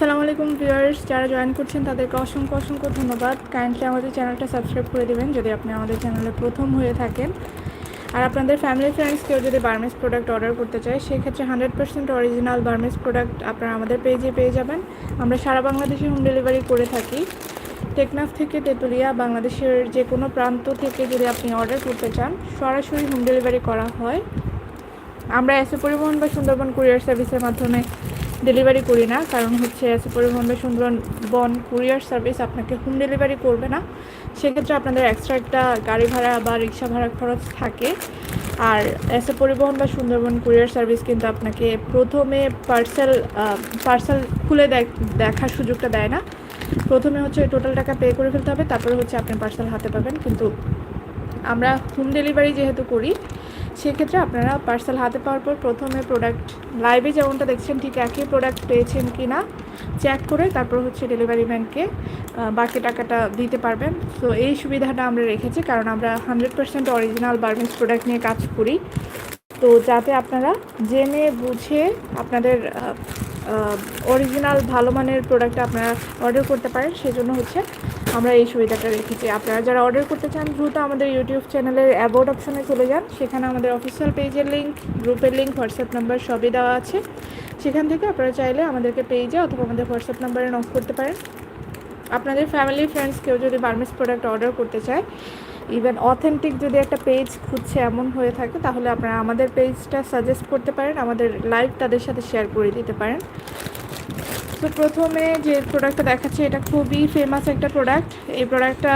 আসসালামু আলাইকুম ভিউয়ার্স, যারা জয়েন করছেন তাদেরকে অসংখ্য অসংখ্য ধন্যবাদ। কাইন্ডলি আমাদের চ্যানেলটা সাবস্ক্রাইব করে দেবেন যদি আপনি আমাদের চ্যানেলে প্রথম হয়ে থাকেন। আর আপনাদের ফ্যামিলি ফ্রেন্ডস কেউ যদি বার্মেস প্রোডাক্ট অর্ডার করতে চায়, সেক্ষেত্রে hundred percent original Burmese product আপনারা আমাদের পেজে পেয়ে যাবেন। আমরা সারা বাংলাদেশে হোম ডেলিভারি করে থাকি। টেকনাফ থেকে তেঁতুলিয়া, বাংলাদেশের যে কোনো প্রান্ত থেকে যদি আপনি অর্ডার করতে চান, সরাসরি হোম ডেলিভারি করা হয়। আমরা এসে পরিবহন বা সুন্দরবন কুরিয়ার সার্ভিসের মাধ্যমে ডেলিভারি করি না, কারণ হচ্ছে এসে পরিবহন বা সুন্দরবন কুরিয়ার সার্ভিস আপনাকে হোম ডেলিভারি করবে না। সেক্ষেত্রে আপনাদের এক্সট্রা একটা গাড়ি ভাড়া বা রিক্সা ভাড়া খরচ থাকে। আর এসে পরিবহন বা সুন্দরবন কুরিয়ার সার্ভিস কিন্তু আপনাকে প্রথমে পার্সেল পার্সেল খুলে দেখ- দেখার সুযোগটা দেয় না। প্রথমে হচ্ছে টোটাল টাকা পে করে ফেলতে হবে, তারপরে হচ্ছে আপনি পার্সেল হাতে পাবেন। কিন্তু আমরা হোম ডেলিভারি যেহেতু করি সেক্ষেত্রে আপনারা পার্সেল হাতে পাওয়ার পর প্রথমে প্রোডাক্ট লাইভে যেমনটা দেখছেন, ঠিক একই প্রোডাক্ট পেয়েছেন কি না চেক করে তারপর হচ্ছে ডেলিভারি ম্যানকে বাকি টাকাটা দিতে পারবেন। তো এই সুবিধাটা আমরা রেখেছি, কারণ আমরা hundred percent original Burmese product নিয়ে কাজ করি। তো যাতে আপনারা জেনে বুঝে আপনাদের অরিজিনাল ভালো মানের প্রোডাক্ট আপনারা অর্ডার করতে পারেন, সেজন্য হচ্ছে আমরা এই সুবিধাটা রেখেছি। আপনারা যারা অর্ডার করতে চান, দ্রুত আমাদের ইউটিউব চ্যানেলের অ্যাবাউট অপশনে চলে যান। সেখানে আমাদের অফিসিয়াল পেজের লিঙ্ক গ্রুপের লিঙ্ক হোয়াটসঅ্যাপ নাম্বার সবই দেওয়া আছে। সেখান থেকে আপনারা চাইলে আমাদেরকে পেজে অথবা আমাদের হোয়াটসঅ্যাপ নাম্বারে নক করতে পারেন। আপনাদের ফ্যামিলি ফ্রেন্ডস কেউ যদি বার্মিস প্রোডাক্ট অর্ডার করতে চায় ইভেন অথেন্টিক যদি একটা পেজ খুঁজছে এমন হয়ে থাকে, তাহলে আপনারা আমাদের পেজটা সাজেস্ট করতে পারেন, আমাদের লাইভ তাদের সাথে শেয়ার করে দিতে পারেন। তো প্রথমে যে প্রোডাক্টটা দেখাচ্ছে, এটা খুবই ফেমাস একটা প্রোডাক্ট এই প্রোডাক্টটা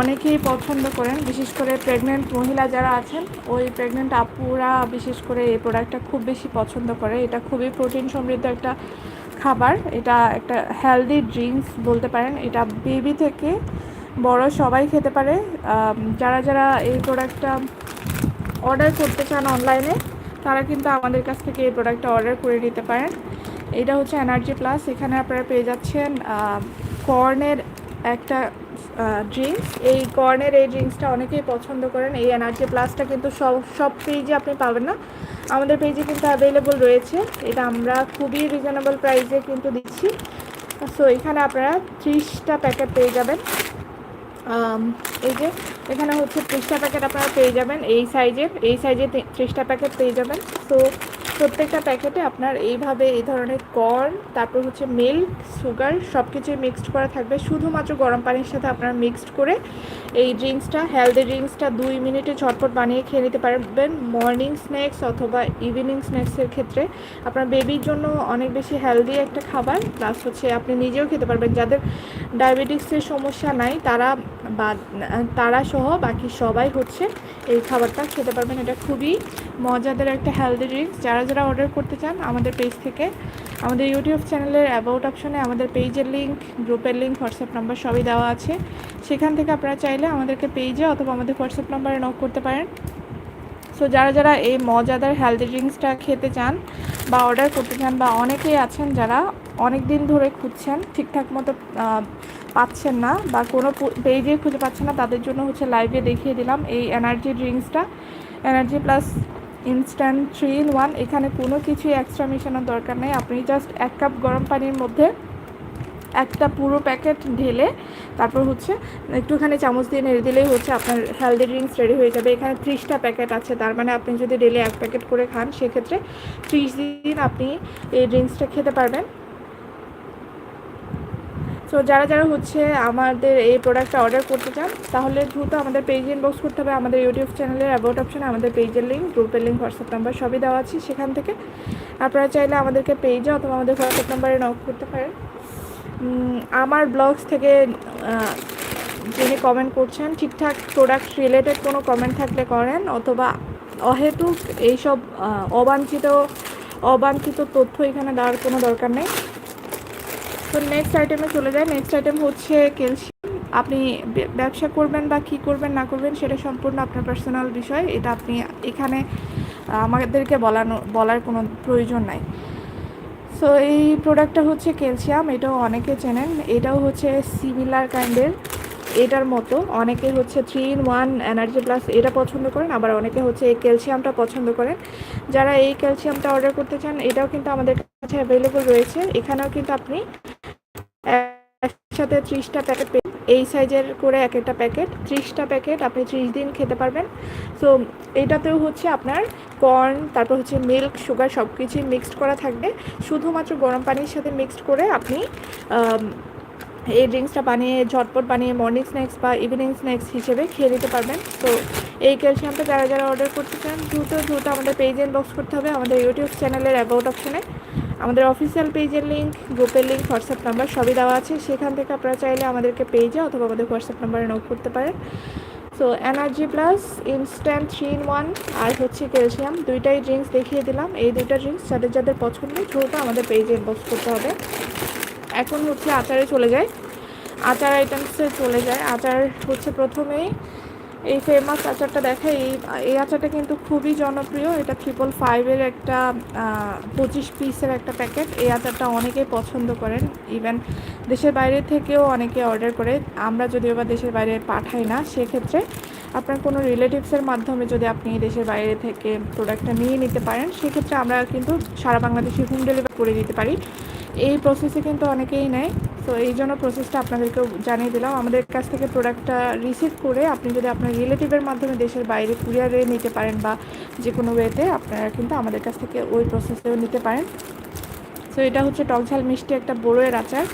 অনেকেই পছন্দ করেন, বিশেষ করে প্রেগনেন্ট মহিলা যারা আছেন, ওই প্রেগনেন্ট আপুরা বিশেষ করে এই প্রোডাক্টটা খুব বেশি পছন্দ করে। এটা খুবই প্রোটিন সমৃদ্ধ একটা খাবার। এটা একটা হেলদি ড্রিঙ্কস বলতে পারেন। এটা বেবি থেকে বড় সবাই খেতে পারে। যারা যারা এই প্রোডাক্টটা অর্ডার করতে চান অনলাইনে তারা কিন্তু আমাদের কাছ থেকে এই প্রোডাক্টটা অর্ডার করে নিতে পারেন। এটা হচ্ছে এনার্জি প্লাস এখানে আপনারা পেয়ে যাচ্ছেন কর্নের একটা ড্রিঙ্কস এই কর্নের এই ড্রিঙ্কসটা অনেকেই পছন্দ করেন। এই এনার্জি প্লাসটা কিন্তু সব সব পেজে আপনি পাবেন না। আমাদের পেজে কিন্তু অ্যাভেলেবল রয়েছে। এটা আমরা খুবই রিজনেবল প্রাইসে কিন্তু দিচ্ছি। সো এখানে আপনারা ত্রিশটা প্যাকেট পেয়ে যাবেন। এই যে এখানে হচ্ছে ত্রিশটা প্যাকেট আপনারা পেয়ে যাবেন এই সাইজের, এই সাইজে ত্রিশটা প্যাকেট পেয়ে যাবেন। তো প্রত্যেকটা প্যাকেটে আপনার এইভাবে এই ধরনের কর্ন, তারপর হচ্ছে মিল্ক, সুগার সব কিছুই মিক্সড করা থাকবে। শুধুমাত্র গরম পানির সাথে আপনারা মিক্সড করে এই ড্রিঙ্কসটা, হেলদি ড্রিঙ্কসটা দুই মিনিটে ঝটপট বানিয়ে খেয়ে নিতে পারবেন। মর্নিং স্ন্যাক্স অথবা ইভিনিং স্ন্যাক্সের ক্ষেত্রে আপনার বেবির জন্য অনেক বেশি হেলদি একটা খাবার। প্লাস হচ্ছে আপনি নিজেও খেতে পারবেন। যাদের ডায়াবেটিক্সের সমস্যা নাই, তারা বা তারা সহ বাকি সবাই হচ্ছে এই খাবারটা খেতে পারবেন। এটা খুবই মজাদার একটা হেলদি ড্রিঙ্কস যারা যারা অর্ডার করতে চান আমাদের পেজ থেকে, আমাদের ইউটিউব চ্যানেলের অ্যাবাউট অপশনে আমাদের পেজের লিঙ্ক গ্রুপের লিঙ্ক হোয়াটসঅ্যাপ নাম্বার সবই দেওয়া আছে। সেখান থেকে আপনারা চাইলে আমাদেরকে পেজে অথবা আমাদের হোয়াটসঅ্যাপ নাম্বারে নক করতে পারেন। সো যারা যারা এই মজাদার হেলদি ড্রিঙ্কসটা খেতে চান বা অর্ডার করতে চান বা অনেকেই আছেন যারা অনেক দিন ধরে খুঁজছেন ঠিকঠাক মতো পাচ্ছেন না বা কোনো পেজে খুঁজে পাচ্ছেন না, তাদের জন্য হচ্ছে লাইভে দেখিয়ে দিলাম এই energy ড্রিঙ্কসটা energy plus instant three in one এখানে কোনো কিছুই এক্সট্রা মেশানোর দরকার নেই। আপনি জাস্ট এক কাপ গরম পানির মধ্যে একটা পুরো প্যাকেট ঢেলে তারপর হচ্ছে একটুখানি চামচ দিয়ে নেড়ে দিলেই হচ্ছে আপনার হেলদি ড্রিঙ্কস রেডি হয়ে যাবে। এখানে ত্রিশটা প্যাকেট আছে, তার মানে আপনি যদি ডেলি এক প্যাকেট করে খান, সেক্ষেত্রে ত্রিশ দিন আপনি এই ড্রিঙ্কসটা খেতে পারবেন। সো যারা যারা হচ্ছে আমাদের এই প্রোডাক্টটা অর্ডার করতে চান, তাহলে দ্রুত আমাদের পেজে ইনবক্স করতে হবে। আমাদের ইউটিউব চ্যানেলের অ্যাবাউট অপশনে আমাদের পেজের লিঙ্ক গ্রুপের লিঙ্ক হোয়াটসঅ্যাপ নাম্বার সবই দেওয়া আছে সেখান থেকে। আপনারা চাইলে আমাদেরকে পেজে অথবা আমাদের হোয়াটসঅ্যাপ নাম্বারে নক করতে পারেন। আমার ব্লগস থেকে যিনি কমেন্ট করছেন, ঠিকঠাক প্রোডাক্ট রিলেটেড কোনো কমেন্ট থাকলে করেন অথবা অহেতুক এইসব অবাঞ্ছিত অবাঞ্ছিত তথ্য এখানে দেওয়ার কোনো দরকার নেই। তো নেক্সট আইটেমে চলে যায় নেক্সট আইটেম হচ্ছে ক্যালসিয়াম আপনি ব্যবসা করবেন বা কী করবেন, না করবেন, সেটা সম্পূর্ণ আপনার পার্সোনাল বিষয়। এটা আপনি এখানে, আমাদেরকে বলানো, বলার কোনো প্রয়োজন নাই। সো এই প্রোডাক্টটা হচ্ছে ক্যালসিয়াম এটাও অনেকে চেনেন। এটাও হচ্ছে সিমিলার কাইন্ডের এটার মতো। অনেকে হচ্ছে three in one energy plus এটা পছন্দ করেন, আবার অনেকে হচ্ছে এই ক্যালসিয়ামটা পছন্দ করেন। যারা এই ক্যালসিয়ামটা অর্ডার করতে চান, এটাও কিন্তু আমাদের কাছে অ্যাভেলেবল রয়েছে। এখানেও কিন্তু আপনি একসাথে ত্রিশটা প্যাকেট এই সাইজের করে এক একটা প্যাকেট ত্রিশটা প্যাকেট আপনি ত্রিশ দিন খেতে পারবেন। সো এটাতেও হচ্ছে আপনার কর্ন তারপর হচ্ছে মিল্ক সুগার সব কিছুই মিক্সড করা থাকবে। শুধুমাত্র গরম পানির সাথে মিক্সড করে আপনি এই ড্রিঙ্কসটা বানিয়ে, ঝটপট বানিয়ে মর্নিং স্ন্যাক্স বা ইভিনিং স্ন্যাক্স হিসেবে খেয়ে নিতে পারবেন। তো এই ক্যালসিয়ামটা যারা যারা অর্ডার করতে চান, দ্রুত দ্রুত আমাদের পেজে ইনবক্স করতে হবে, আমাদের ইউটিউব চ্যানেলের অ্যাবাউট অপশনে আমাদের অফিসিয়াল পেজের লিঙ্ক গ্রুপের লিঙ্ক হোয়াটসঅ্যাপ নাম্বার সবই দেওয়া আছে। সেখান থেকে আপনারা চাইলে আমাদেরকে পেজে অথবা আমাদের হোয়াটসঅ্যাপ নাম্বারে নোট করতে পারেন। So energy plus instant three in one আর হচ্ছে ক্যালসিয়াম দুইটাই ড্রিঙ্কস দেখিয়ে দিলাম। এই দুইটা ড্রিঙ্কস যাদের যাদের পছন্দ, দ্রুত আমাদের পেজে ইনবক্স করতে হবে। এখন হচ্ছে আচারে চলে যায় আচার আইটেমসে চলে যায় আচার হচ্ছে প্রথমেই এই ফেমাস আচারটা দেখে, এই এই আচারটা কিন্তু খুবই জনপ্রিয়। এটা ট্রিপল ফাইভের একটা পঁচিশ পিসের একটা প্যাকেট এই আচারটা অনেকেই পছন্দ করেন। ইভেন দেশের বাইরে থেকেও অনেকে অর্ডার করে। আমরা যদিও বা দেশের বাইরে পাঠাই না, সেক্ষেত্রে আপনার কোনো রিলেটিভসের মাধ্যমে যদি আপনি দেশের বাইরে থেকে প্রোডাক্টটা নিয়ে নিতে পারেন, সেক্ষেত্রে আমরা কিন্তু সারা বাংলাদেশে হোম ডেলিভারি করে দিতে পারি। এই প্রসেসে কিন্তু অনেকেই নেয়। তো এই জন্য প্রসেসটা আপনাদেরকেও জানিয়ে দিলাম। আমাদের কাছ থেকে প্রোডাক্টটা রিসিভ করে আপনি যদি আপনার রিলেটিভের মাধ্যমে দেশের বাইরে কুরিয়ারে নিতে পারেন বা যে কোনো ওয়েতে আপনারা কিন্তু আমাদের কাছ থেকে ওই প্রসেসেও নিতে পারেন। সো এটা হচ্ছে টকঝাল মিষ্টি একটা বড়োয়ের আচার।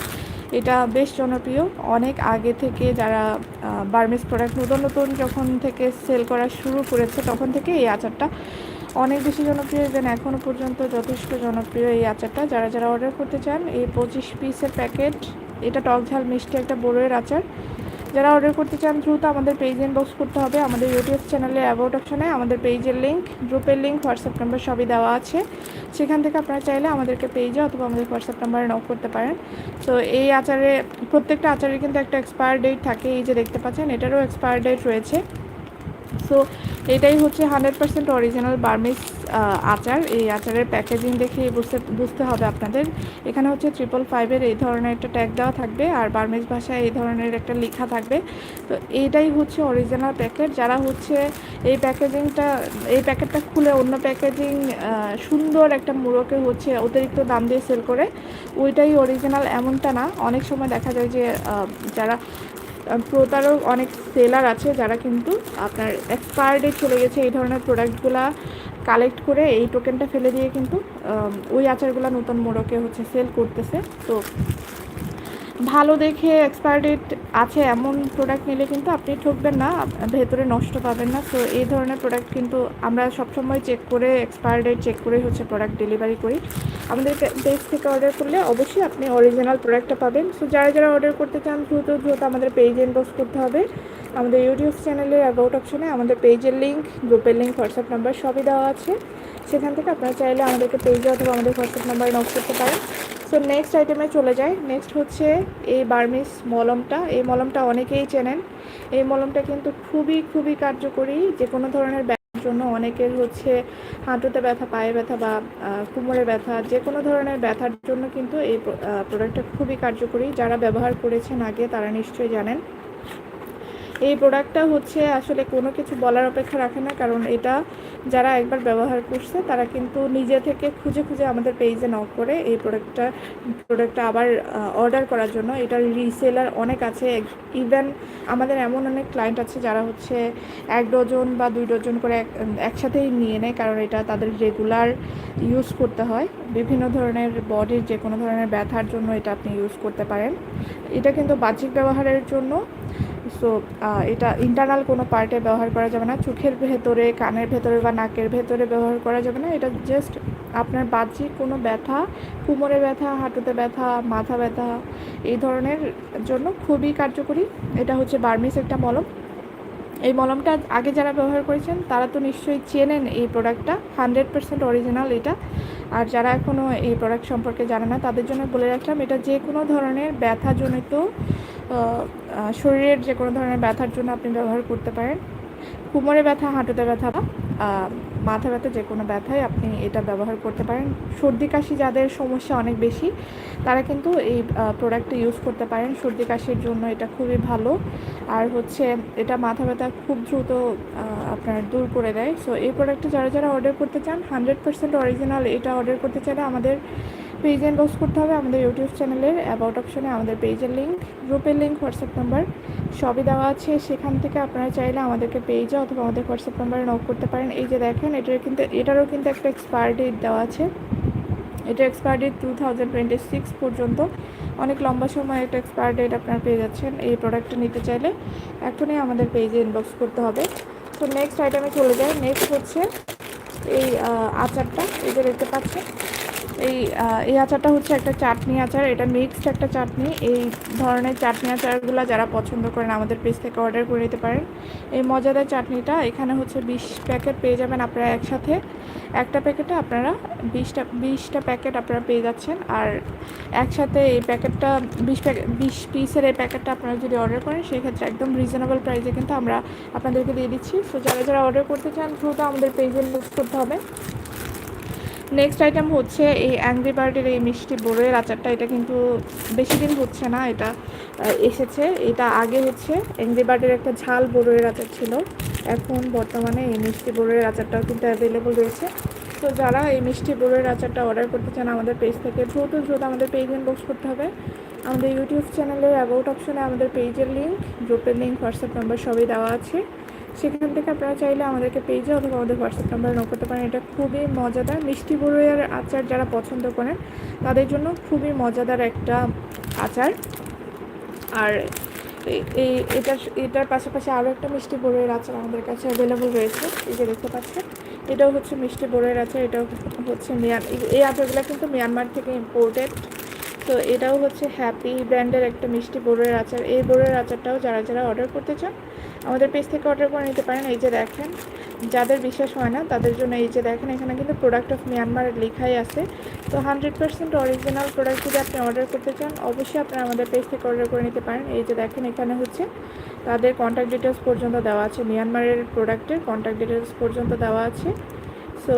এটা বেশ জনপ্রিয়। অনেক আগে থেকে যারা বার্মিস প্রোডাক্ট নতুন নতুন যখন থেকে সেল করা শুরু করেছে, তখন থেকে এই আচারটা অনেক বেশি জনপ্রিয় ইভেন এখনও পর্যন্ত যথেষ্ট জনপ্রিয় এই আচারটা। যারা যারা অর্ডার করতে চান, এই পঁচিশ পিসের প্যাকেট এটা টক ঝাল মিষ্টি একটা বড়োয়ের আচার। যারা অর্ডার করতে চান, দ্রুত আমাদের পেজ ইনবক্স করতে হবে। আমাদের ইউটিউব চ্যানেলে অ্যাবাউট অপশনে আমাদের পেজের লিঙ্ক গ্রুপের লিঙ্ক হোয়াটসঅ্যাপ নাম্বার সবই দেওয়া আছে। সেখান থেকে আপনারা চাইলে আমাদেরকে পেজে অথবা আমাদের হোয়াটসঅ্যাপ নাম্বারে নক করতে পারেন। তো এই আচারে, প্রত্যেকটা আচারে কিন্তু একটা এক্সপায়ার ডেট থাকে। এই যে দেখতে পাচ্ছেন, এটারও এক্সপায়ার ডেট রয়েছে। সো এটাই হচ্ছে হান্ড্রেড পার্সেন্ট অরিজিনাল বার্মিস আচার। এই আচারের প্যাকেজিং দেখে বুঝতে বুঝতে হবে আপনাদের। এখানে হচ্ছে ট্রিপল ফাইভের এই ধরনের একটা ট্যাগ দেওয়া থাকবে আর বার্মিস ভাষায় এই ধরনের একটা লেখা থাকবে। তো এইটাই হচ্ছে অরিজিনাল প্যাকেট যারা হচ্ছে এই প্যাকেজিংটা এই প্যাকেটটা খুলে অন্য প্যাকেজিং সুন্দর একটা মুড়োকে হচ্ছে অতিরিক্ত দাম দিয়ে সেল করে, ওইটাই অরিজিনাল এমনটা না। অনেক সময় দেখা যায় যে যারা প্রতারক অনেক সেলার আছে যারা কিন্তু আপনার এক্সপায়ার ডেট চলে গেছে, এই ধরনের প্রোডাক্টগুলা কালেক্ট করে এই টোকেনটা ফেলে দিয়ে কিন্তু ওই আচারগুলো নতুন মোড়কে হচ্ছে সেল করতেছে। তো ভালো দেখে এক্সপায়ার ডেট আছে এমন প্রোডাক্ট নিলে কিন্তু আপনি ঠকবেন না, ভেতরে নষ্ট পাবেন না। তো এই ধরনের প্রোডাক্ট কিন্তু আমরা সবসময় চেক করে এক্সপায়ার ডেট চেক করে হচ্ছে প্রোডাক্ট ডেলিভারি করি। আমাদের পেজ থেকে অর্ডার করলে অবশ্যই আপনি অরিজিনাল প্রোডাক্টটা পাবেন। সো যারা যারা অর্ডার করতে চান, দ্রুত দ্রুত আমাদের পেজ ইনবক্স করতে হবে। আমাদের ইউটিউব চ্যানেলের অ্যাবাউট অপশনে আমাদের পেজের লিঙ্ক গ্রুপের লিঙ্ক হোয়াটসঅ্যাপ নাম্বার সবই দেওয়া আছে। সেখান থেকে আপনারা চাইলে আমাদেরকে পেজে অথবা আমাদের হোয়াটসঅ্যাপ নাম্বারে নক করতে পারেন। সো নেক্সট আইটেমে চলে যায় নেক্সট হচ্ছে এই বার্মিস মলমটা। এই মলমটা অনেকেই চেনেন। এই মলমটা কিন্তু খুবই খুবই কার্যকরী। যে কোনো ধরনের ব্যথার জন্য অনেকের হচ্ছে হাঁটুতে ব্যথা, পায়ে ব্যথা বা কোমরে ব্যথা যে কোনো ধরনের ব্যথার জন্য কিন্তু এই প্রোডাক্টটা খুবই কার্যকরী। যারা ব্যবহার করেছেন আগে তারা নিশ্চয়ই জানেন। এই প্রোডাক্টটা হচ্ছে আসলে কোনো কিছু বলার অপেক্ষা রাখে না, কারণ এটা যারা একবার ব্যবহার করছে, তারা কিন্তু নিজে থেকে খুঁজে খুঁজে আমাদের পেজে নক করে এই প্রোডাক্টটা প্রোডাক্টটা আবার অর্ডার করার জন্য। এটার রিসেলার অনেক আছে ইভেন আমাদের এমন অনেক ক্লায়েন্ট আছে যারা হচ্ছে এক ডজন বা দুই ডজন করে এক- একসাথেই নিয়ে নেয়, কারণ এটা তাদের রেগুলার ইউজ করতে হয়। বিভিন্ন ধরনের বডির যে কোনো ধরনের ব্যথার জন্য এটা আপনি ইউজ করতে পারেন। এটা কিন্তু বাহ্যিক ব্যবহারের জন্য। সো এটা ইন্টারনাল কোনো পার্টে ব্যবহার করা যাবে না। চোখের ভেতরে, কানের ভেতরে বা নাকের ভেতরে ব্যবহার করা যাবে না। এটা জাস্ট আপনার বাহ্যিক কোনো ব্যথা, কোমরে ব্যথা, হাঁটুতে ব্যথা, মাথা ব্যথা, এই ধরনের জন্য খুবই কার্যকরী। এটা হচ্ছে বার্মিস একটা মলম। এই মলমটা আগে যারা ব্যবহার করেছেন, তারা তো নিশ্চয়ই চেনেন এই প্রোডাক্টটা হান্ড্রেড পার্সেন্ট অরিজিনাল এটা। আর যারা এখনও এই প্রোডাক্ট সম্পর্কে জানে না, তাদের জন্য বলে রাখলাম, এটা যে কোনো ধরনের ব্যথাজনিত শরীরের যে কোনো ধরনের ব্যথার জন্য আপনি ব্যবহার করতে পারেন। কোমরে ব্যথা, হাঁটুতে ব্যথা মাথা ব্যথা যে কোনো ব্যথায় আপনি এটা ব্যবহার করতে পারেন। সর্দি কাশি যাদের সমস্যা অনেক বেশি, তারা কিন্তু এই প্রোডাক্টটা ইউজ করতে পারেন। সর্দি কাশির জন্য এটা খুবই ভালো। আর হচ্ছে এটা মাথা ব্যথা খুব দ্রুত আপনার দূর করে দেয়। সো এই প্রোডাক্টটা যারা যারা অর্ডার করতে চান হান্ড্রেড পার্সেন্ট অরিজিনাল এটা অর্ডার করতে চাইলে আমাদের পেজ ইনবক্স করতে হবে আমাদের ইউটিউব চ্যানেলের অ্যাবাউট অপশনে আমাদের পেজের লিঙ্ক গ্রুপের লিঙ্ক হোয়াটসঅ্যাপ নাম্বার সবই দেওয়া আছে। সেখান থেকে আপনারা চাইলে আমাদেরকে পেজে অথবা আমাদের হোয়াটসঅ্যাপ নাম্বারে নক করতে পারেন। এই যে দেখেন, এটার কিন্তু, এটারও কিন্তু একটা এক্সপায়ার ডেট দেওয়া আছে। এটা expire date two thousand twenty six পর্যন্ত। অনেক লম্বা সময় একটা এক্সপায়ার ডেট আপনারা পেয়ে যাচ্ছেন এই প্রোডাক্টটা নিতে চাইলে। এখনই আমাদের পেজে ইনবক্স করতে হবে। তো নেক্সট আইটেমে চলে যায় নেক্সট হচ্ছে এই আচারটা। এই যে দেখতে পাচ্ছেন। এই এই আচারটা হচ্ছে একটা চাটনি আচার। এটা মিক্সড একটা চাটনি। এই ধরনের চাটনি আচারগুলো যারা পছন্দ করেন, আমাদের পেজ থেকে অর্ডার করে নিতে পারেন। এই মজাদার চাটনিটা এখানে হচ্ছে বিশ প্যাকেট পেয়ে যাবেন আপনারা একসাথে। একটা প্যাকেটে আপনারা বিশটা বিশটা প্যাকেট আপনারা পেয়ে যাচ্ছেন। আর একসাথে এই প্যাকেটটা বিশ প্যাকেট বিশ পিসের এই প্যাকেটটা আপনারা যদি অর্ডার করেন, সেক্ষেত্রে একদম রিজনেবল প্রাইসে কিন্তু আমরা আপনাদেরকে দিয়ে দিচ্ছি। সো যারা যারা অর্ডার করতে চান, দ্রুত আমাদের পেজে ইনবক্স করতে হবে। নেক্সট আইটেম হচ্ছে এই অ্যাংরি বার্ডের এই মিষ্টি বড়ের আচারটা। এটা কিন্তু বেশি দিন হচ্ছে না, এটা এসেছে। এটা আগে হচ্ছে অ্যাংরি বার্ডের একটা ঝাল বড়ের আচার ছিল। এখন বর্তমানে এই মিষ্টি বড়ের আচারটাও কিন্তু অ্যাভেলেবল রয়েছে। তো যারা এই মিষ্টি বড়ের আচারটা অর্ডার করতে চান, আমাদের পেজ থেকে দ্রুত দ্রুত আমাদের পেজ ইনবক্স করতে হবে। আমাদের ইউটিউব চ্যানেলের অ্যাবাউট অপশনে আমাদের পেজের লিঙ্ক গ্রুপের লিঙ্ক হোয়াটসঅ্যাপ নাম্বার সবই দেওয়া আছে। সেখান থেকে আপনারা চাইলে আমাদেরকে পেজে অথবা আমাদের হোয়াটসঅ্যাপ নাম্বারে নক করতে পারেন। এটা খুবই মজাদার। মিষ্টি বড়ইয়ের আচার যারা পছন্দ করেন, তাদের জন্য খুবই মজাদার একটা আচার। আর এই- এটার এটার পাশাপাশি আরও একটা মিষ্টি বড়ইয়ের আচার আমাদের কাছে অ্যাভেলেবল রয়েছে। এই যে দেখতে পাচ্ছেন, এটাও হচ্ছে মিষ্টি বড়ইয়ের আচার, এটাও হচ্ছে মিয়ান, এই আচারগুলো কিন্তু মিয়ানমার থেকে ইম্পোর্টেড তো এটাও হচ্ছে হ্যাপি ব্র্যান্ডের একটা মিষ্টি বড়ের আচার। এই বড়ের আচারটাও যারা যারা অর্ডার করতে চান আমাদের পেজ থেকে অর্ডার করে নিতে পারেন। এই যে দেখেন, যাদের বিশ্বাস হয় না, তাদের জন্য এই যে দেখেন, এখানে কিন্তু প্রোডাক্ট অফ মিয়ানমার লেখাই আছে। তো হান্ড্রেড পার্সেন্ট অরিজিনাল প্রোডাক্ট যদি আপনি অর্ডার করতে চান, অবশ্যই আপনারা আমাদের পেজ থেকে অর্ডার করে নিতে পারেন। এই যে দেখেন, এখানে হচ্ছে তাদের কন্ট্যাক্ট ডিটেলস পর্যন্ত দেওয়া আছে। মিয়ানমারের প্রোডাক্টের কন্ট্যাক্ট ডিটেলস পর্যন্ত দেওয়া আছে। সো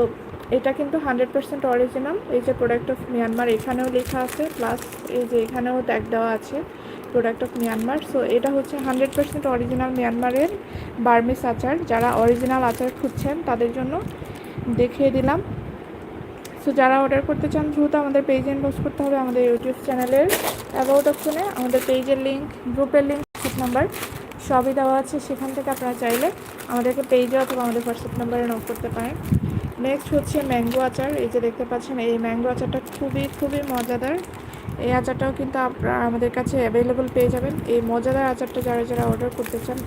এটা কিন্তু হান্ড্রেড পার্সেন্ট অরিজিনাল এই যে প্রোডাক্ট অফ মিয়ানমার এখানেও লেখা আছে। প্লাস এই যে এখানেও ট্যাগ দেওয়া আছে। প্রোডাক্ট অফ মিয়ানমার সো এটা হচ্ছে হান্ড্রেড পার্সেন্ট অরিজিনাল মিয়ানমারের বার্মিস আচার। যারা অরিজিনাল আচার খুঁজছেন, তাদের জন্য দেখিয়ে দিলাম। সো যারা অর্ডার করতে চান, দ্রুত আমাদের পেজে ইনবক্স করতে হবে আমাদের ইউটিউব চ্যানেলের অ্যাবাউট অপশনে আমাদের পেজের লিঙ্ক গ্রুপের লিঙ্ক হোয়াটসঅ্যাপ নাম্বার সবই দেওয়া আছে। সেখান থেকে আপনারা চাইলে আমাদেরকে পেজে অথবা আমাদের হোয়াটসঅ্যাপ নাম্বারে নোট করতে পারেন। নেক্সট হচ্ছে ম্যাঙ্গো আচার। এই যে দেখতে পাচ্ছেন, এই ম্যাঙ্গো আচারটা খুবই খুবই মজাদার। এই আচারটাও কিন্তু আপনারা আমাদের কাছে অ্যাভেলেবল পেয়ে যাবেন। এই মজাদার আচারটা যারা যারা অর্ডার করতে চান,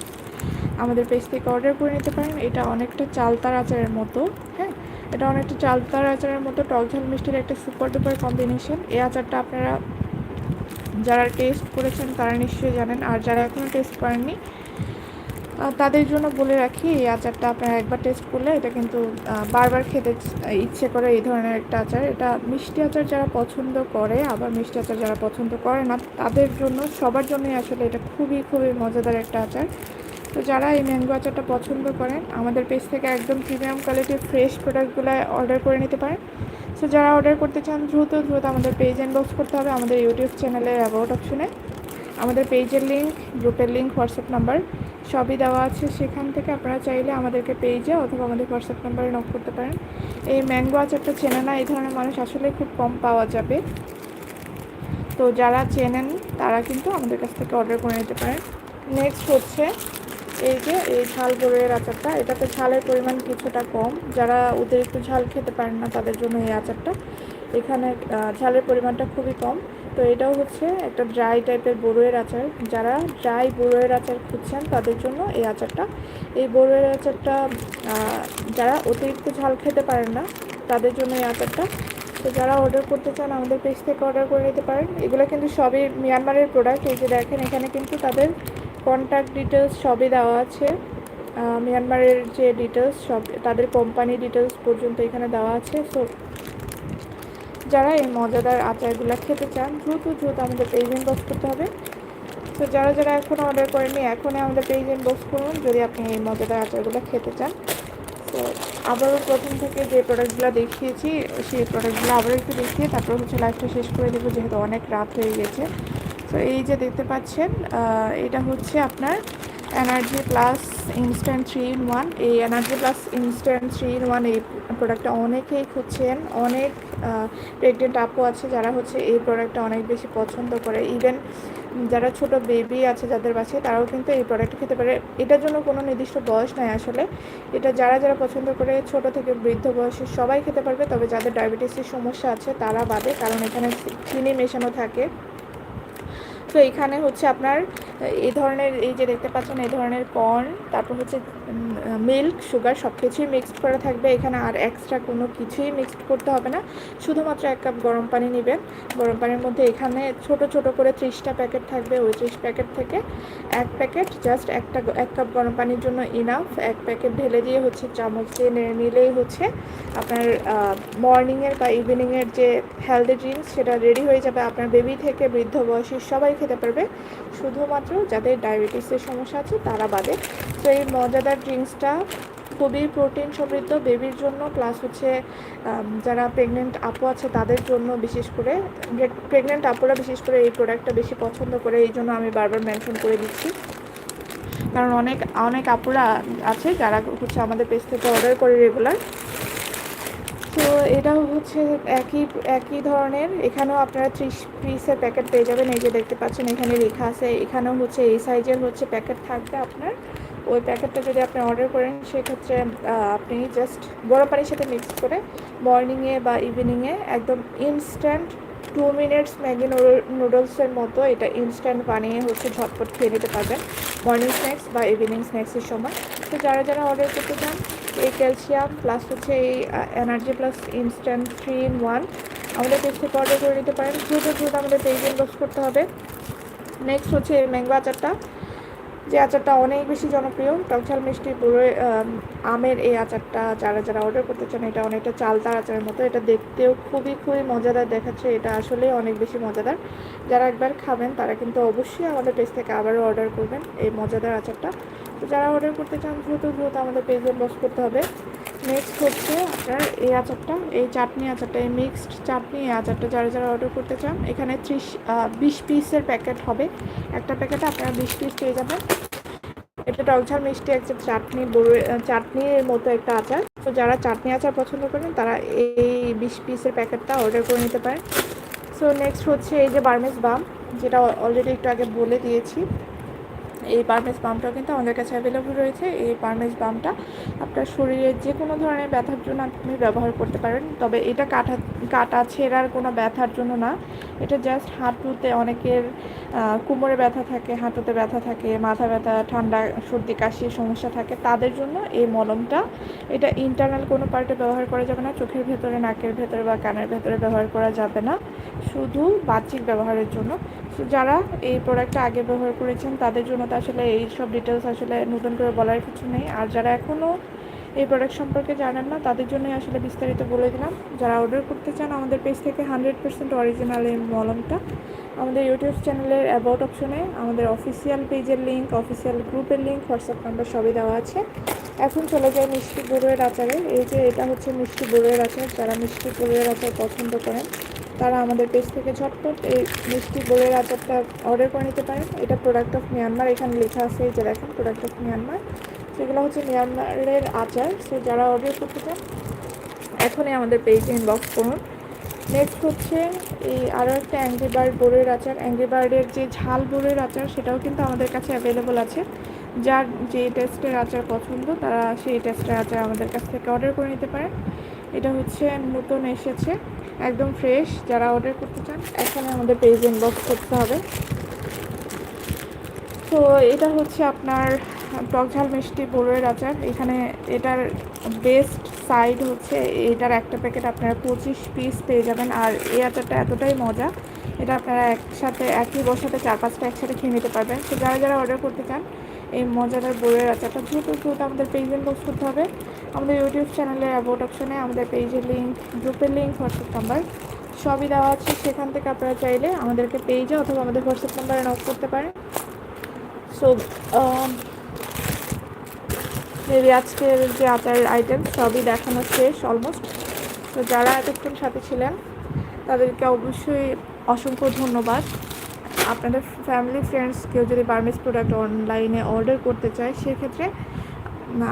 আমাদের পেজ থেকে অর্ডার করে নিতে পারেন। এটা অনেকটা চালতার আচারের মতো হ্যাঁ? এটা অনেকটা চালতার আচারের মতো টকঝাল মিষ্টির একটা সুপার ডুপার কম্বিনেশন এই আচারটা আপনারা যারা টেস্ট করেছেন, তারা নিশ্চয়ই জানেন। আর যারা এখনও টেস্ট করেননি তাদের জন্য বলে রাখি, এই আচারটা আপনারা একবার টেস্ট করলে এটা কিন্তু বারবার খেতে ইচ্ছে করে এই ধরনের একটা আচার। এটা মিষ্টি আচার যারা পছন্দ করে, আবার মিষ্টি আচার যারা পছন্দ করে না, তাদের জন্য, সবার জন্যই আসলে এটা খুবই খুবই মজাদার একটা আচার। তো যারা এই ম্যাঙ্গো আচারটা পছন্দ করেন, আমাদের পেজ থেকে একদম প্রিমিয়াম কোয়ালিটির ফ্রেশ প্রোডাক্টগুলো অর্ডার করে নিতে পারেন। সো যারা অর্ডার করতে চান, দ্রুত দ্রুত আমাদের পেজ ইনবক্স করতে হবে আমাদের ইউটিউব চ্যানেলের অ্যাবাউট অপশনে আমাদের পেজের লিঙ্ক গ্রুপের লিঙ্ক হোয়াটসঅ্যাপ নাম্বার সবই দেওয়া আছে। সেখান থেকে আপনারা চাইলে আমাদেরকে পেজে অথবা আমাদের হোয়াটসঅ্যাপ নাম্বারে নক করতে পারেন। এই ম্যাঙ্গো আচারটা চেনে না, এই ধরনের মানুষ আসলে খুব কম পাওয়া যাবে। তো যারা চেনেন, তারা কিন্তু আমাদের কাছ থেকে অর্ডার করে নিতে পারেন। নেক্সট হচ্ছে এই যে, এই ঝাল বড়ের আচারটা। এটাতে ঝালের পরিমাণ কিছুটা কম। যারা অতিরিক্ত ঝাল খেতে পারেন না, তাদের জন্য এই আচারটা। এখানে ঝালের পরিমাণটা খুবই কম। তো এটাও হচ্ছে একটা ড্রাই টাইপের বড়ইয়ের আচার। যারা ড্রাই বড়ইয়ের আচার খুঁজছেন, তাদের জন্য এই আচারটা। এই বড়ইয়ের আচারটা যারা অতিরিক্ত ঝাল খেতে পারেন না, তাদের জন্য এই আচারটা। তো যারা অর্ডার করতে চান, আমাদের পেজ থেকে অর্ডার করে নিতে পারেন। এগুলো কিন্তু সবই মিয়ানমারের প্রোডাক্ট এই যে দেখেন, এখানে কিন্তু তাদের কন্ট্যাক্ট ডিটেলস সবই দেওয়া আছে। মিয়ানমারের যে ডিটেলস সব তাদের কোম্পানি ডিটেলস পর্যন্ত এখানে দেওয়া আছে। সো যারা এই মজাদার আচারগুলো খেতে চান, দ্রুত দ্রুত আমাদের পেজ ইনবক্স করতে হবে। তো যারা যারা এখনও অর্ডার করেননি, এখনই আমাদের পেজ ইনবক্স করুন যদি আপনি এই মজাদার আচারগুলো খেতে চান। তো আবারও প্রথম থেকে যে প্রোডাক্টগুলো দেখিয়েছি, সেই প্রোডাক্টগুলো আবারও একটু দেখিয়ে তারপর হচ্ছে লাইফটা শেষ করে দেবো যেহেতু অনেক রাত হয়ে গেছে। তো এই যে দেখতে পাচ্ছেন এটা হচ্ছে আপনার energy plus instant three in one এই energy plus instant three in one এই প্রোডাক্টটা অনেকেই খুঁজছেন। অনেক প্রেগনেন্ট আপু আছে যারা হচ্ছে এই প্রোডাক্টটা অনেক বেশি পছন্দ করে। ইভেন যারা ছোট বেবি আছে যাদের বাসায় তারাও কিন্তু এই প্রোডাক্টটা খেতে পারে। এটার জন্য কোনো নির্দিষ্ট বয়স নাই আসলে। এটা যারা যারা পছন্দ করে ছোট থেকে বৃদ্ধ বয়সের সবাই খেতে পারবে, তবে যাদের ডায়াবেটিসের সমস্যা আছে তারা বাদে, কারণ এখানে চিনি মেশানো থাকে। তো এখানে হচ্ছে আপনার এই ধরনের, এই যে দেখতে পাচ্ছেন এই ধরনের কর্ন তারপর হচ্ছে মিল্ক সুগার সব কিছুই মিক্সড করা থাকবে। এখানে আর এক্সট্রা কোনো কিছুই মিক্সড করতে হবে না। শুধুমাত্র এক কাপ গরম পানি নেবেন। গরম পানির মধ্যে এখানে ছোট ছোট করে ত্রিশটা প্যাকেট থাকবে ওই ত্রিশ প্যাকেট থেকে। এক প্যাকেট জাস্ট একটা, এক কাপ গরম পানির জন্য ইনাফ এক প্যাকেট ঢেলে দিয়ে হচ্ছে চামচ দিয়ে নেড়ে নিলেই হচ্ছে আপনার মর্নিংয়ের বা ইভিনিংয়ের যে হেলদি ড্রিঙ্কস সেটা রেডি হয়ে যাবে। আপনার বেবি থেকে বৃদ্ধ বয়সী সবাই খেতে পারবে। শুধুমাত্র যাদের ডায়াবেটিসের সমস্যা আছে, তারা বাদে। তো এই মজাদার ড্রিঙ্কসটা খুবই প্রোটিন সমৃদ্ধ। বেবির জন্য প্লাস হচ্ছে যারা প্রেগনেন্ট আপু আছে, তাদের জন্য বিশেষ করে প্রেগনেন্ট আপুরা বিশেষ করে এই প্রোডাক্টটা বেশি পছন্দ করে। এই জন্য আমি বারবার মেনশন করে দিচ্ছি। কারণ অনেক অনেক আপুরা আছে, যারা হচ্ছে আমাদের পেজ থেকে অর্ডার করে রেগুলার তো এটা হচ্ছে একই একই ধরনের। এখানেও আপনারা ত্রিশ পিসের প্যাকেট পেয়ে যাবেন। এই যে দেখতে পাচ্ছেন, এখানে লেখা আছে, এখানেও হচ্ছে এই সাইজের হচ্ছে প্যাকেট থাকবে আপনার। ওই প্যাকেটটা যদি আপনি অর্ডার করেন, সেক্ষেত্রে আপনি জাস্ট গরম পানির সাথে মিক্স করে মর্নিংয়ে বা ইভিনিংয়ে একদম ইনস্ট্যান্ট টু মিনিটস ম্যাগি নুডলসের মতো এটা ইনস্ট্যান্ট বানিয়ে হচ্ছে ঝটপট খেয়ে নিতে পারবেন। মর্নিং স্ন্যাক্স বা ইভিনিং স্ন্যাক্সের সময়। তো যারা যারা অর্ডার করতে চান, এই ক্যালসিয়াম প্লাস হচ্ছে এই energy plus instant three in one আমাদের পেজ থেকে অর্ডার করে নিতে পারেন। দ্রুত দ্রুত আমাদের পেজ ইনবক্স করতে হবে। নেক্সট হচ্ছে ম্যাঙ্গো আচারটা। যে আচারটা অনেক বেশি জনপ্রিয়। টকঝাল মিষ্টি পুরো আমের এই আচারটা যারা যারা অর্ডার করতে চান, এটা অনেকটা চালতার আচারের মতো। এটা দেখতেও খুবই খুবই মজাদার দেখাচ্ছে। এটা আসলেই অনেক বেশি মজাদার। যারা একবার খাবেন, তারা কিন্তু অবশ্যই আমাদের পেজ থেকে আবারও অর্ডার করবেন এই মজাদার আচারটা। তো যারা অর্ডার করতে চান, দ্রুত দ্রুত আমাদের পেজে বস করতে হবে। নেক্সট হচ্ছে আপনার এই আচারটা, এই চাটনি আচারটা, এই মিক্সড চাটনি, এই আচারটা যারা যারা অর্ডার করতে চান, এখানে ত্রিশ বিশ পিসের প্যাকেট হবে। একটা প্যাকেটে আপনারা বিশ পিস পেয়ে যাবেন। এটা টকঝাল মিষ্টি একটা চাটনি, বড় চাটনির মতো একটা আচার। তো যারা চাটনি আচার পছন্দ করেন, তারা এই বিশ পিসের প্যাকেটটা অর্ডার করে নিতে পারেন। সো নেক্সট হচ্ছে এই যে বার্মেস বাম, যেটা অলরেডি একটু আগে বলে দিয়েছি। এই পারমেজ বামটাও কিন্তু আমাদের কাছে অ্যাভেলেবল রয়েছে। এই পারমেজ বামটা আপনার শরীরের যে কোনো ধরনের ব্যথার জন্য আপনি ব্যবহার করতে পারেন। তবে এটা কাটা কাটা ছেঁড়ার কোনো ব্যথার জন্য না। এটা জাস্ট হাঁটুতে অনেকের কোমরে ব্যথা থাকে, হাঁটুতে ব্যথা থাকে, মাথা ব্যথা, ঠান্ডা, সর্দি কাশির সমস্যা থাকে। তাদের জন্য এই মলমটা, এটা ইন্টারনাল কোনো পার্টে ব্যবহার করা যাবে না। চোখের ভেতরে, নাকের ভেতরে বা কানের ভেতরে ব্যবহার করা যাবে না। শুধু বাহ্যিক ব্যবহারের জন্য। যারা এই প্রোডাক্টটা আগে ব্যবহার করেছেন, তাদের জন্য আসলে এই সব ডিটেলস আসলে নতুন করে বলার কিছু নেই। আর যারা এখনও এই প্রোডাক্ট সম্পর্কে জানেন না, তাদের জন্যই আসলে বিস্তারিত বলে দিলাম। যারা অর্ডার করতে চান, আমাদের পেজ থেকে হান্ড্রেড পার্সেন্ট অরিজিনাল এই মলমটা। আমাদের ইউটিউব চ্যানেলের অ্যাবাউট অপশনে আমাদের অফিসিয়াল পেজের লিঙ্ক অফিসিয়াল গ্রুপের লিঙ্ক হোয়াটসঅ্যাপ নাম্বার সবই দেওয়া আছে। এখন চলে যায় মিষ্টি বড়ুয়ের আচারে। এই যে এটা হচ্ছে মিষ্টি বড়ুয়ের আচার, যারা মিষ্টি বড়ুয়ের আচার পছন্দ করেন তারা আমাদের পেজ থেকে ঝটপট এই মিষ্টি বড়ুয়ের আচারটা অর্ডার করে নিতে পারেন। এটা প্রোডাক্ট অফ মিয়ানমার এখানে লেখা আছে এই যে দেখেন প্রোডাক্ট অফ মিয়ানমার সেগুলো হচ্ছে মিয়ানমারের আচার, সো যারা অর্ডার করতে চান, এখনই আমাদের পেজে ইনবক্স করুন। নেক্সট হচ্ছে এই আরও একটা অ্যাংরি বার্ড বোরের আচার। অ্যাংরি বার্ডের যে ঝাল বোরের আচার, সেটাও কিন্তু আমাদের কাছে অ্যাভেলেবল আছে। যার যে টেস্টের আচার পছন্দ, তারা সেই টেস্টের আচার আমাদের কাছ থেকে অর্ডার করে নিতে পারেন। এটা হচ্ছে নতুন এসেছে। একদম ফ্রেশ যারা অর্ডার করতে চান, এখানে আমাদের পেজ ইনবক্স করতে হবে। তো এটা হচ্ছে আপনার টকঝাল মিষ্টি বড়ুয়ের আচার। এখানে এটার বেস্ট সাইড হচ্ছে, এটার একটা প্যাকেট আপনারা পঁচিশ পিস পেয়ে যাবেন। আর এই আচারটা এতটাই মজা, এটা আপনারা একসাথে, একই বসাতে চার পাঁচটা একসাথে খেয়ে নিতে পারবেন। তো যারা যারা অর্ডার করতে চান এই মজাদার বইয়ের আচারটা দ্রুত দ্রুত আমাদের পেজ ইনবক্স করতে হবে। আমাদের ইউটিউব চ্যানেলের অ্যাবাউট অপশনে আমাদের পেজের লিঙ্ক গ্রুপের লিঙ্ক হোয়াটসঅ্যাপ নাম্বার সবই দেওয়া আছে। সেখান থেকে আপনারা চাইলে আমাদেরকে পেজে অথবা আমাদের হোয়াটসঅ্যাপ নাম্বারে নক করতে পারেন। সো মেবি আজকের যে আচার আইটেম সবই দেখানো শেষ অলমোস্ট তো যারা এতক্ষণ সাথে ছিলেন, তাদেরকে অবশ্যই অসংখ্য ধন্যবাদ। আপনাদের ফ্যামিলি ফ্রেন্ডস কেউ যদি বার্মিস প্রোডাক্ট অনলাইনে অর্ডার করতে চায়, সেক্ষেত্রে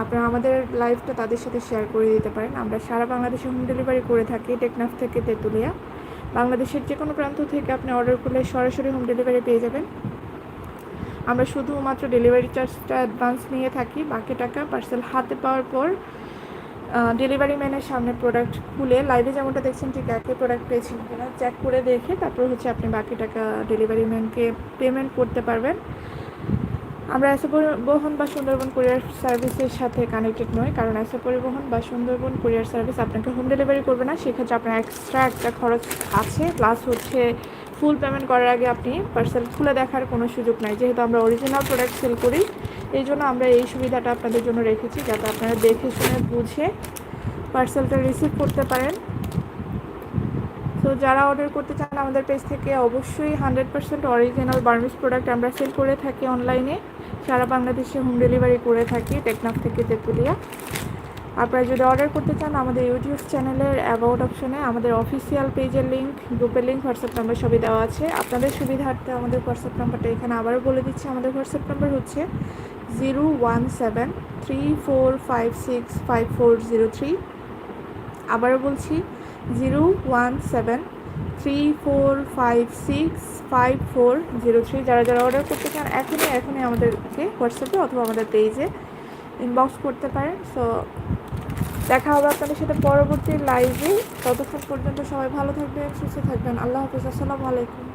আপনারা আমাদের লাইফটা তাদের সাথে শেয়ার করে দিতে পারেন। আমরা সারা বাংলাদেশে হোম ডেলিভারি করে থাকি টেকনাফ থেকে তেঁতুলিয়া। বাংলাদেশের যে কোনো প্রান্ত থেকে আপনি অর্ডার করলে সরাসরি হোম ডেলিভারি পেয়ে যাবেন। আমরা শুধুমাত্র ডেলিভারি চার্জটা অ্যাডভান্স নিয়ে থাকি, বাকি টাকা পার্সেল হাতে পাওয়ার পর ডেলিভারি ম্যানের সামনে প্রোডাক্ট খুলে লাইভে যেমনটা দেখছেন ঠিক একই প্রোডাক্ট পেয়েছেন কিনা চেক করে দেখে তারপর হচ্ছে আপনি বাকি টাকা ডেলিভারি ম্যানকে পেমেন্ট করতে পারবেন। আমরা এসে পরিবহন বা সুন্দরবন কুরিয়ার সার্ভিসের সাথে কানেক্টেড নই, কারণ এসে পরিবহন বা সুন্দরবন কুরিয়ার সার্ভিস আপনাকে হোম ডেলিভারি করবে না, সেক্ষেত্রে আপনার এক্সট্রা একটা খরচ আছে প্লাস হচ্ছে ফুল পেমেন্ট করার আগে আপনি পার্সেল খুলে দেখার কোনো সুযোগ নাই। যেহেতু আমরা অরিজিনাল প্রোডাক্ট সেল করি, এই জন্য আমরা এই সুবিধাটা আপনাদের জন্য রেখেছি যাতে আপনারা দেখে শুনে বুঝে পার্সেলটা রিসিভ করতে পারেন। তো যারা অর্ডার করতে চান আমাদের পেজ থেকে অবশ্যই hundred percent original Burmese product আমরা সেল করে থাকি অনলাইনে সারা বাংলাদেশে হোম ডেলিভারি করে থাকি টেকনাফ থেকে তেঁতুলিয়া আপনারা যদি অর্ডার করতে চান আমাদের ইউটিউব চ্যানেলের অ্যাবাউট অপশনে আমাদের অফিসিয়াল পেজের লিঙ্ক গ্রুপের লিঙ্ক হোয়াটসঅ্যাপ নাম্বার সবই দেওয়া আছে। আপনাদের সুবিধার্থে আমাদের হোয়াটসঅ্যাপ নাম্বারটা এখানে আবারও বলে দিচ্ছি। আমাদের হোয়াটসঅ্যাপ নাম্বার হচ্ছে zero one seven three four five six five four zero three আবারও বলছি zero one seven three four five six five four zero three যারা যারা অর্ডার করতে চান, এখনই এখনই আমাদেরকে হোয়াটসঅ্যাপে অথবা আমাদের পেজে ইনবক্স করতে পারেন। সো দেখা হবে আপনাদের সাথে পরবর্তী লাইভে ততক্ষণ পর্যন্ত সবাই ভালো থাকবেন, সুস্থ থাকবেন। আল্লাহ হাফিজ, আসসালামু আলাইকুম।